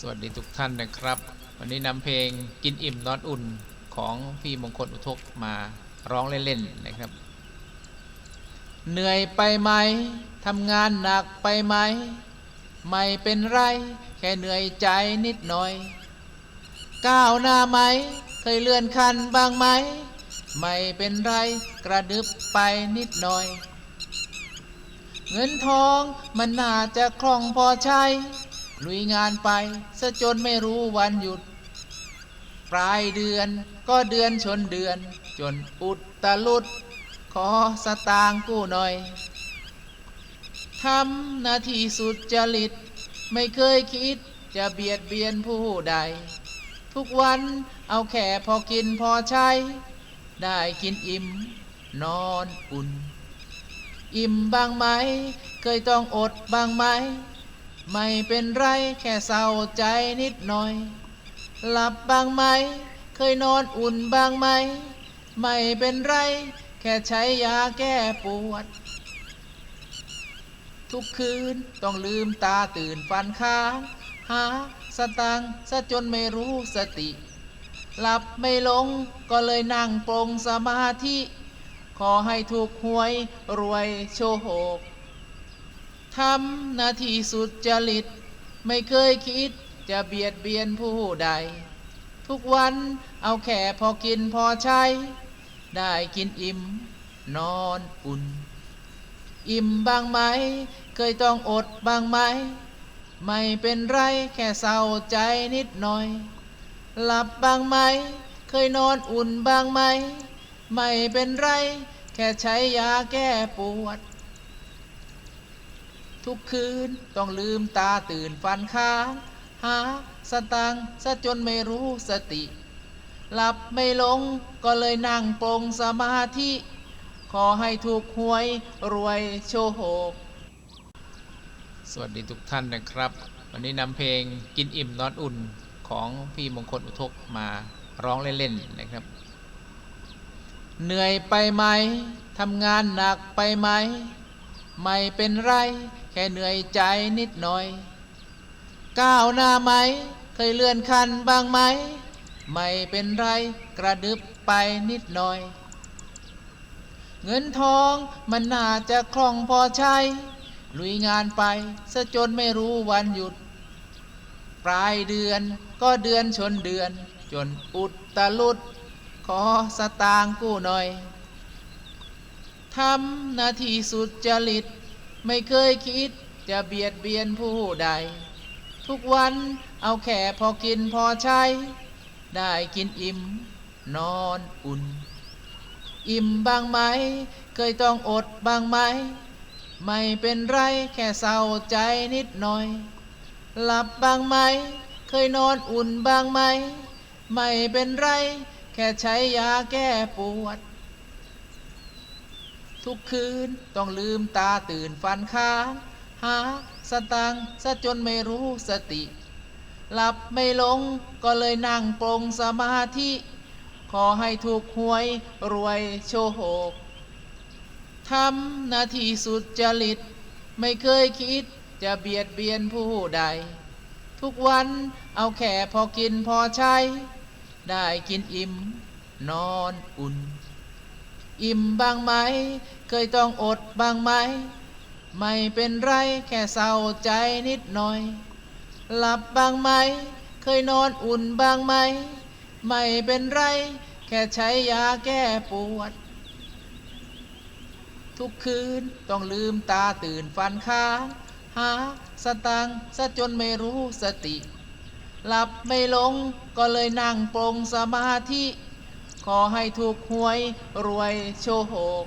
สวัสดีทุกท่านนะครับ วันนี้นำเพลงกินอิ่มนอนอุ่นของพี่มงคลอุทกมาร้องเล่นๆนะครับ เหนื่อยไปไหมทำงานหนักไปไหม ไม่เป็นไร แค่เหนื่อยใจนิดหน่อย ก้าวหน้าไหม เคยเลื่อนขั้นบ้างไหม ไม่เป็นไรกระดึบไปนิดหน่อย เงินทองมันน่าจะคล่องพอใช้ ลุยงานไปซะจนไม่รู้วันหยุด ปลายเดือนก็เดือนชนเดือน จนอุดตะลุด ขอสตางค์กู้หน่อยทำหน้าที่สุดจริต ไม่เคยคิดจะเบียดเบียนผู้ใด ทุกวันเอาแค่พอกินพอใช้ ได้กินอิ่ม นอนอุ่น อิ่มบ้างไหม เคยต้องอดบ้างไหม ไม่เป็นไรแค่เศร้าใจนิดหน่อย หลับบ้างไหม เคยนอนอุ่นบ้างไหม ไม่เป็นไร แค่ใช้ยาแก้ปวด ทุกคืนต้องลืมตาตื่นฟันค้างหาสตังค์ซะจนไม่รู้สติ หลับไม่ลงก็เลยนั่งปรงสมาธิ ขอให้ถูกหวยรวยโชค ทำนาทีสุดจริต ไม่เคยคิดจะเบียดเบียนผู้ใด ทุกวันเอาแค่พอกินพอใช้ ได้กินอิ่ม นอนอุ่น อิ่มบ้างไหม เคยต้องอดบ้างไหม ไม่เป็นไรแค่เศร้าใจนิดหน่อย หลับบ้างไหม เคยนอนอุ่นบ้างไหม ไม่เป็นไร แค่ใช้ยาแก้ปวด ทุกคืน ต้องลืมตาตื่นฟันค้าง หาสตังค์ซะจนไม่รู้สติ หลับไม่ลงก็เลยนั่งปรงสมาธิ ขอให้ถูกหวยรวยโชคสวัสดีทุกท่านนะครับ วันนี้นำเพลงกินอิ่มนอนอุ่นของพี่มงคลอุทกมาร้องเล่นๆนะครับ เหนื่อยไปไหมทำงานหนักไปไหม ไม่เป็นไร แค่เหนื่อยใจนิดหน่อย ก้าวหน้าไหม เคยเลื่อนขั้นบ้างไหม ไม่เป็นไร กระดึบไปนิดหน่อย เงินทองมันน่าจะคล่องพอใช้ ลุยงานไปซะจนไม่รู้วันหยุด ปลายเดือนก็เดือนชนเดือน จนอุดตะลุด ขอสตางค์กู้หน่อย ทำนาทีสุดจริต ไม่เคยคิดจะเบียดเบียนผู้ใด ทุกวันเอาแค่พอกินพอใช้ ได้กินอิ่ม นอนอุ่น อิ่มบ้างไหม เคยต้องอดบ้างไหม ไม่เป็นไรแค่เศร้าใจนิดหน่อย หลับบ้างไหม เคยนอนอุ่นบ้างไหม ไม่เป็นไร แค่ใช้ยาแก้ปวด ทุกคืนต้องลืมตาตื่นฟันค้างหาสตังค์ซะจนไม่รู้สติ หลับไม่ลงก็เลยนั่งปรงสมาธิ ขอให้ถูกหวยรวยโชคทำหน้าที่สุดจริต ไม่เคยคิดจะเบียดเบียนผู้ใด ทุกวันเอาแค่พอกินพอใช้ ได้กินอิ่ม นอนอุ่น อิ่มบ้างไหม เคยต้องอดบ้างไหม ไม่เป็นไรแค่เศร้าใจนิดหน่อย หลับบ้างไหม เคยนอนอุ่นบ้างไหม ไม่เป็นไร แค่ใช้ยาแก้ปวด ทุกคืนต้องลืมตาตื่นฟันค้างหาสตังค์ซะจนไม่รู้สติ หลับไม่ลงก็เลยนั่งปรงสมาธิ ขอให้ถูกหวยรวยโชค